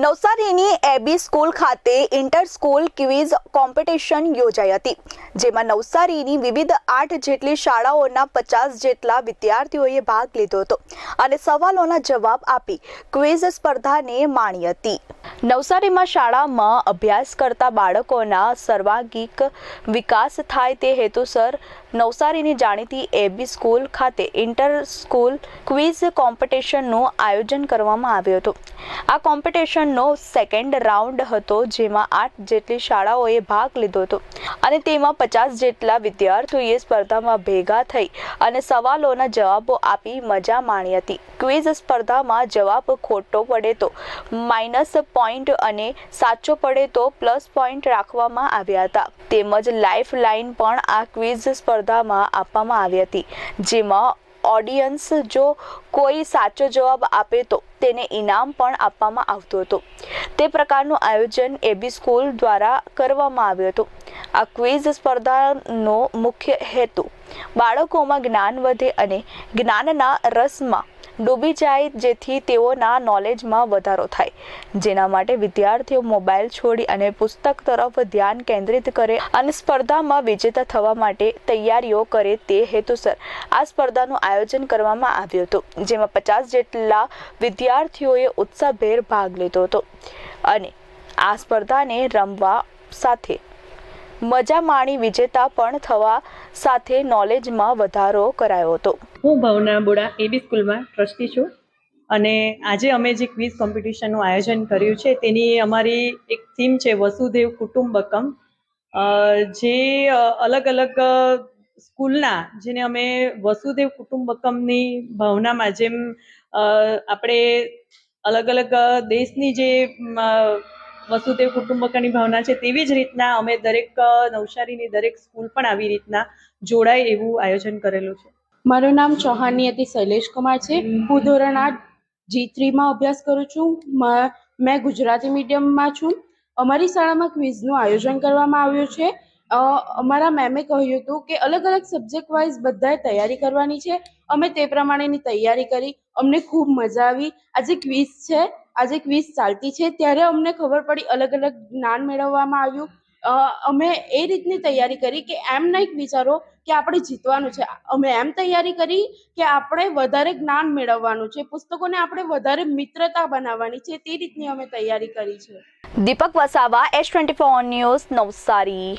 નવસારીની AB school ખાતે inter school quiz competition યોજાઈ હતી, જેમાં નવસારીની વિવિધ આઠ જેટલી શાળાઓના પચાસ જેટલા વિદ્યાર્થીઓએ ભાગ લીધો હતો અને સવાલોના જવાબ આપી ક્વિઝ સ્પર્ધાને માણી હતી. નવસારીમાં શાળામાં અભ્યાસ કરતા બાળકોના સર્વાંગિક વિકાસ થાય તે હેતુસર નવસારીની જાણીતી એબી સ્કૂલ ખાતે ઇન્ટર સ્કૂલ ક્વિઝ કોમ્પિટિશનનું આયોજન કરવામાં આવ્યું હતું. આ કોમ્પિટિશનનો સેકન્ડ રાઉન્ડ હતો, જેમાં આઠ જેટલી શાળાઓએ ભાગ લીધો હતો. અને તેમાં પચાસ જેટલા વિદ્યાર્થીઓએ સ્પર્ધામાં ભેગા થઈ અને સવાલોના જવાબો આપી મજા માણી હતી. ક્વિઝ સ્પર્ધામાં જવાબ ખોટો પડે તો માઇનસ પોઈન્ટ અને સાચો પડે તો પ્લસ પોઈન્ટ રાખવામાં આવ્યા હતા. તેમજ લાઈફ લાઈન પણ આ ક્વિઝ સ્પર્ધામાં આપવામાં આવી હતી, જેમાં ઓડિયન્સ જો કોઈ સાચો જવાબ આપે તો તેને ઇનામ પણ આપવામાં આવતું હતું. તે પ્રકારનું આયોજન એબી સ્કૂલ દ્વારા કરવામાં આવ્યું હતું. આ ક્વિઝ સ્પર્ધાનો મુખ્ય હેતુ બાળકોમાં જ્ઞાન વધે અને જ્ઞાનના રસમાં ડૂબી જાય જેથી તેઓના નોલેજમાં વધારો થાય. જેના માટે વિદ્યાર્થીઓ મોબાઈલ છોડી અને પુસ્તક તરફ ધ્યાન કેન્દ્રિત કરે અને સ્પર્ધામાં વિજેતા થવા માટે તૈયારીઓ કરે તે હેતુસર આ સ્પર્ધાનું આયોજન કરવામાં આવ્યું હતું, જેમાં પચાસ જેટલા વિદ્યાર્થીઓએ ઉત્સાહભેર ભાગ લીધો હતો. અને આ સ્પર્ધાને રમવા સાથે મજા માણી વિજેતા પણ થવા સાથે નોલેજમાં વધારો કરાયો હતો. હું ભાવના બોડા એબી સ્કૂલમાં ટ્રસ્ટી છું અને આજે અમે જે ક્વિઝ કોમ્પિટિશનનું આયોજન કર્યું છે તેની અમારી એક થીમ છે વસુદેવ કુટુંબકમ. જે અલગ અલગ સ્કૂલના જેને અમે વસુદેવ કુટુંબકમની ભાવનામાં જેમ આપણે અલગ અલગ દેશની જે વસુદેવ કુટુંબકની ભાવના છે તેવી જ રીતના અમે દરેક નવસારીની દરેક સ્કૂલ પણ આવી રીતના જોડાય એવું આયોજન કરેલું છે. મારું નામ ચૌહાણની હતી શૈલેષ કુમાર છે હું ધોરણ આઠ જી થ્રીમાં અભ્યાસ કરું છું. મેં ગુજરાતી મીડિયમમાં છું. અમારી શાળામાં ક્વિઝનું આયોજન કરવામાં આવ્યું છે. અમારા મેમે કહ્યું હતું કે અલગ અલગ સબ્જેક્ટ વાઇઝ બધાએ તૈયારી કરવાની છે. અમે તે પ્રમાણેની તૈયારી કરી. અમને ખૂબ મજા આવી. આજે ક્વિઝ છે. આજે ક્વિઝ ચાલતી છે, ત્યારે અમને ખબર પડી અલગ અલગ જ્ઞાન મેળવવામાં આવ્યું. અમે એ રીતની તૈયારી કરી કે એમ નહીં વિચારો કે આપણે જીતવાનું છે. અમે એમ તૈયારી કરી કે આપણે વધારે જ્ઞાન મેળવવાનું છે. પુસ્તકોને આપણે વધારે મિત્રતા બનાવવાની છે. તે રીતની અમે તૈયારી કરી છે. Deepak Vasava S twenty four news Navsari.